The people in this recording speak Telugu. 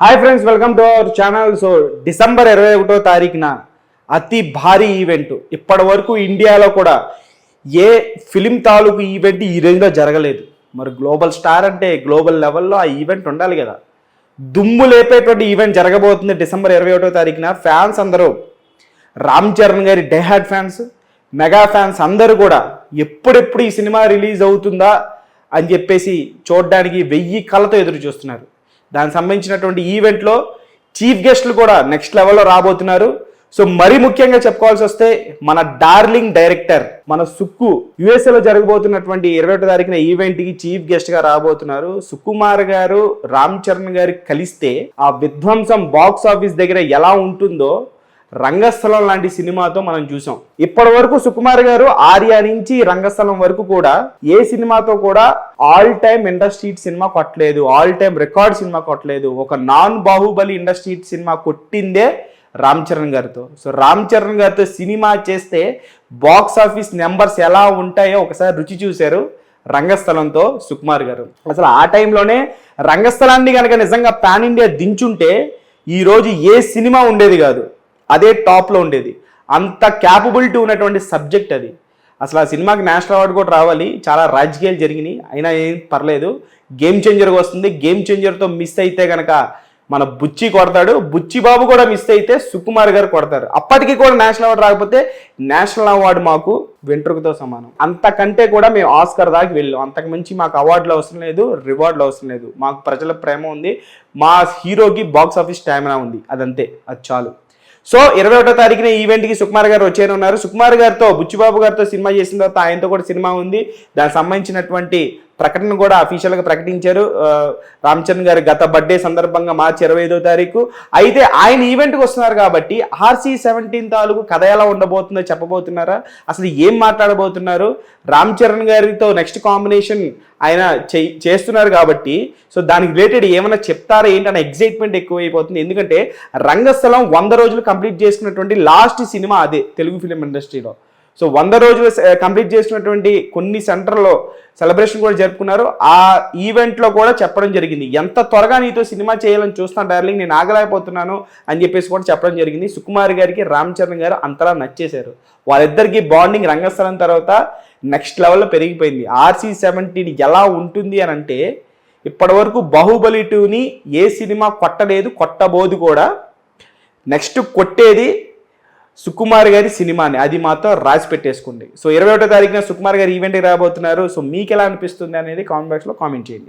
Hi friends welcome to our channel so December ఇరవై ఒకటో తారీఖున అతి భారీ ఈవెంట్ ఇప్పటి వరకు ఇండియాలో కూడా ఏ ఫిలిం తాలూకు ఈవెంట్ ఈ రేంజ్లో జరగలేదు. మరి గ్లోబల్ స్టార్ అంటే గ్లోబల్ లెవెల్లో ఆ ఈవెంట్ ఉండాలి కదా. దుమ్ము లేపేటువంటి ఈవెంట్ జరగబోతుంది డిసెంబర్ ఇరవై ఒకటో తారీఖున. ఫ్యాన్స్ అందరూ రామ్ చరణ్ గారి డెహాడ్ ఫ్యాన్స్ మెగా ఫ్యాన్స్ అందరూ కూడా ఎప్పుడెప్పుడు ఈ సినిమా రిలీజ్ అవుతుందా అని చెప్పేసి చూడడానికి వెయ్యి కళ్ళతో ఎదురు చూస్తున్నారు. దానికి సంబంధించినటువంటి ఈవెంట్లో చీఫ్ గెస్ట్లు కూడా నెక్స్ట్ లెవెల్లో రాబోతున్నారు. సో మరి ముఖ్యంగా చెప్పుకోవాల్సి వస్తే మన డార్లింగ్ డైరెక్టర్ మన సుక్కు యుఎస్ఏలో జరగబోతున్నటువంటి ఇరవై ఒకటో తారీఖున ఈవెంట్కి చీఫ్ గెస్ట్గా రాబోతున్నారు. సుకుమార్ గారు రామ్ చరణ్ గారు కలిస్తే ఆ విధ్వంసం బాక్స్ ఆఫీస్ దగ్గర ఎలా ఉంటుందో రంగస్థలం లాంటి సినిమాతో మనం చూసాం. ఇప్పటి వరకు సుకుమార్ గారు ఆర్య నుంచి రంగస్థలం వరకు కూడా ఏ సినిమాతో కూడా ఆల్ టైమ్ ఇండస్ట్రీ సినిమా కొట్టలేదు. ఆల్ టైమ్ రికార్డ్ సినిమా కొట్టలేదు. ఒక నాన్ బాహుబలి ఇండస్ట్రీ సినిమా కొట్టిందే రామ్ చరణ్ గారితో. సో రామ్ చరణ్ గారితో సినిమా చేస్తే బాక్స్ ఆఫీస్ నెంబర్స్ ఎలా ఉంటాయో ఒకసారి రుచి చూశారు రంగస్థలంతో సుకుమార్ గారు. అసలు ఆ టైంలోనే రంగస్థలాన్ని కనుక నిజంగా పాన్ ఇండియా దించుంటే ఈరోజు ఏ సినిమా ఉండేది కాదు. అదే టాప్లో ఉండేది. అంత క్యాపబిలిటీ ఉన్నటువంటి సబ్జెక్ట్ అది. అసలు ఆ సినిమాకి నేషనల్ అవార్డు కూడా రావాలి. చాలా రాజకీయాలు జరిగినాయి. అయినా ఏం పర్లేదు. గేమ్ చేంజర్గా వస్తుంది. గేమ్ చేంజర్తో మిస్ అయితే కనుక మన బుచ్చి కొడతాడు. బుచ్చి బాబు కూడా మిస్ అయితే సుకుమార్ గారు కొడతారు. అప్పటికి కూడా నేషనల్ అవార్డు రాకపోతే నేషనల్ అవార్డు మాకు వెంట్రుకతో సమానం. అంతకంటే కూడా మేము ఆస్కర్ దాకా వెళ్ళాం. అంతకు మించి మాకు అవార్డులు అవసరం లేదు రివార్డులు అవసరం లేదు. మాకు ప్రజల ప్రేమ ఉంది. మా హీరోకి బాక్స్ ఆఫీస్ స్టామినా ఉంది. అదంతే. అది చాలు. సో ఇరవై ఒకటో తారీఖున ఈవెంట్కి సుకుమార్ గారు వచ్చేయని ఉన్నారు సుకుమార్ గారితో బుచ్చిబాబు గారితో సినిమా చేసిన తర్వాత ఆయనతో కూడా సినిమా ఉంది. దానికి సంబంధించినటువంటి ప్రకటన కూడా అఫీషియల్గా ప్రకటించారు. రామ్ చరణ్ గారి గత బర్త్డే సందర్భంగా మార్చి ఇరవై ఐదో తారీఖు. అయితే ఆయన ఈవెంట్కి వస్తున్నారు కాబట్టి ఆర్సీ సెవెంటీన్ తాలూకు కథ ఎలా ఉండబోతుందో చెప్పబోతున్నారా? అసలు ఏం మాట్లాడబోతున్నారు? రామ్ చరణ్ గారితో నెక్స్ట్ కాంబినేషన్ ఆయన చే- చేస్తున్నారు కాబట్టి సో దానికి రిలేటెడ్ ఏమైనా చెప్తారా? ఏంటి ఏంటన్న ఎగ్జైట్మెంట్ ఎక్కువైపోతుంది. ఎందుకంటే రంగస్థలం వంద రోజులు కంప్లీట్ చేసుకున్నటువంటి లాస్ట్ సినిమా అదే తెలుగు ఫిలిం ఇండస్ట్రీలో సో వంద రోజులు కంప్లీట్ చేసినటువంటి కొన్ని సెంటర్లో సెలబ్రేషన్ కూడా జరుపుకున్నారు. ఆ ఈవెంట్లో కూడా చెప్పడం జరిగింది. ఎంత త్వరగా నీతో సినిమా చేయాలని చూస్తాను డార్లింగ్ నేను ఆగలేకపోతున్నాను అని చెప్పేసి కూడా చెప్పడం జరిగింది. సుకుమార్ గారికి రామ్ చరణ్ గారు అంతలా నచ్చేశారు. వాళ్ళిద్దరికి బాండింగ్ రంగస్థలం తర్వాత నెక్స్ట్ లెవెల్లో పెరిగిపోయింది. ఆర్సీ సెవెంటీన్ ఎలా ఉంటుంది అని అంటే ఇప్పటివరకు బాహుబలి టూని ఏ సినిమా కొట్టలేదు కొట్టబోదు కూడా. నెక్స్ట్ కొట్టేది సుకుమార్ గారి సినిమాని అది మాత్రం రాసి పెట్టేసుకోండి సో ఇరవై ఒకటో తారీఖున సుకుమార్ గారి ఈవెంట్కి రాబోతున్నారు. సో మీకు ఎలా అనిపిస్తుంది అనేది కామెంట్ బాక్స్లో కామెంట్ చేయండి.